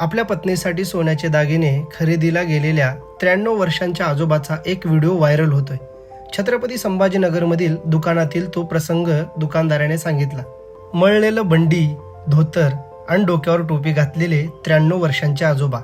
आपल्या पत्नीसाठी सोन्याचे दागिने खरेदीला गेलेल्या त्र्याण्णव वर्षांच्या आजोबाचा एक व्हिडिओ व्हायरल होतोय. छत्रपती संभाजीनगरमधील दुकानातील तो प्रसंग दुकानदाराने सांगितला. मळलेलं बंडी धोतर आणि डोक्यावर टोपी घातलेले त्र्याण्णव वर्षांचे आजोबा.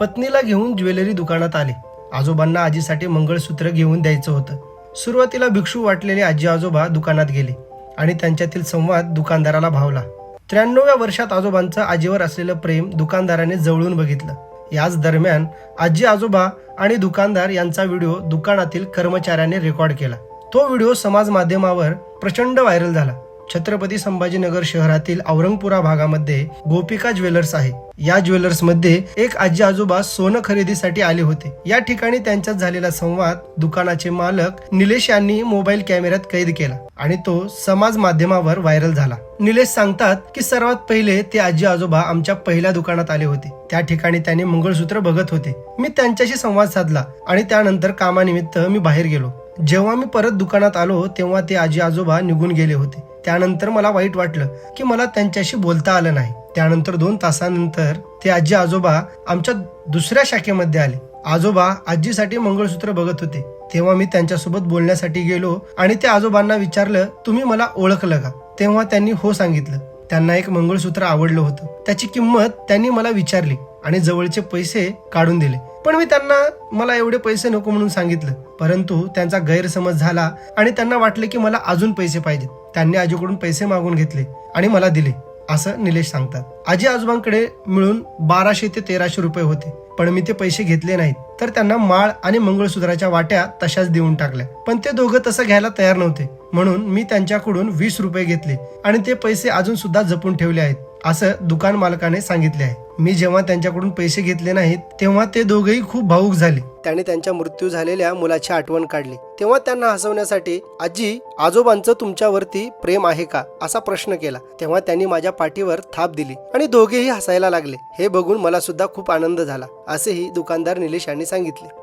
पत्नीला घेऊन ज्वेलरी दुकानात आले. आजोबांना आजीसाठी मंगळसूत्र घेऊन द्यायचं होतं. सुरुवातीला भिक्षू वाटलेले आजी आजोबा दुकानात गेले आणि त्यांच्यातील संवाद दुकानदाराला भावला. त्र्याण्णव्या वर्षात आजोबांचं आजीवर असलेलं प्रेम दुकानदाराने जवळून बघितलं. याच दरम्यान आजी आजोबा आणि दुकानदार यांचा व्हिडिओ दुकानातील कर्मचाऱ्याने रेकॉर्ड केला. तो व्हिडिओ समाज माध्यमावर प्रचंड व्हायरल झाला. छत्रपती संभाजीनगर शहरातील औरंगपुरा भागामध्ये गोपिका ज्वेलर्स आहे या ज्वेलर्समध्ये एक आजी आजोबा सोनं खरेदीसाठी आले होते. या ठिकाणी त्यांच्यात झालेला संवाद दुकानाचे मालक निलेश यांनी मोबाईल कॅमेऱ्यात कैद केला आणि तो समाज माध्यमावर व्हायरल झाला. निलेश सांगतात की सर्वात पहिले ते आजी आजोबा आमच्या पहिल्या दुकानात आले होते. त्या ठिकाणी त्याने मंगळसूत्र बघत होते. मी त्यांच्याशी संवाद साधला आणि त्यानंतर कामानिमित्त मी बाहेर गेलो. जेव्हा मी परत दुकानात आलो तेव्हा ते आजी आजोबा निघून गेले होते. त्यानंतर मला वाईट वाटलं की मला त्यांच्याशी बोलता आलं नाही. त्यानंतर दोन तासानंतर ते आजी आजोबा आमच्या दुसऱ्या शाखेमध्ये आले. आजोबा आजीसाठी मंगळसूत्र बघत होते. तेव्हा मी त्यांच्यासोबत बोलण्यासाठी गेलो आणि त्या आजोबांना विचारलं तुम्ही मला ओळखलं का? तेव्हा त्यांनी हो सांगितलं. त्यांना एक मंगळसूत्र आवडलं होतं. त्याची किंमत त्यांनी मला विचारली आणि जवळचे पैसे काढून दिले. पण मी त्यांना मला एवढे पैसे नको म्हणून सांगितलं. परंतु त्यांचा गैरसमज झाला आणि त्यांना वाटले की मला अजून पैसे पाहिजेत. त्यांनी आजीकडून पैसे मागून घेतले आणि मला दिले असं निलेश सांगतात. आजी आजोबांकडे मिळून बाराशे ते तेराशे रुपये होते. पण मी ते पैसे घेतले नाहीत. तर त्यांना माळ आणि मंगळसूत्राच्या वाट्या तशाच देऊन टाकल्या. पण ते दोघं तसं घ्यायला तयार नव्हते. म्हणून मी त्यांच्याकडून वीस रुपये घेतले आणि ते पैसे अजून सुद्धा जपून ठेवले आहेत. असं दुकान मालकाने सांगितले आहे. मी जेव्हा त्यांच्याकडून पैसे घेतले नाहीत तेव्हा ते दोघेही खूप भावूक झाले. त्याने त्यांच्या मृत्यू झालेल्या मुलाची आठवण काढली. तेव्हा त्यांना हसवण्यासाठी आजी आजोबांचं तुमच्यावरती प्रेम आहे का? असा प्रश्न केला. तेव्हा त्यांनी माझ्या पाठीवर थाप दिली आणि दोघेही हसायला लागले. हे बघून मला सुद्धा खूप आनंद झाला असेही दुकानदार निलेश यांनी सांगितले.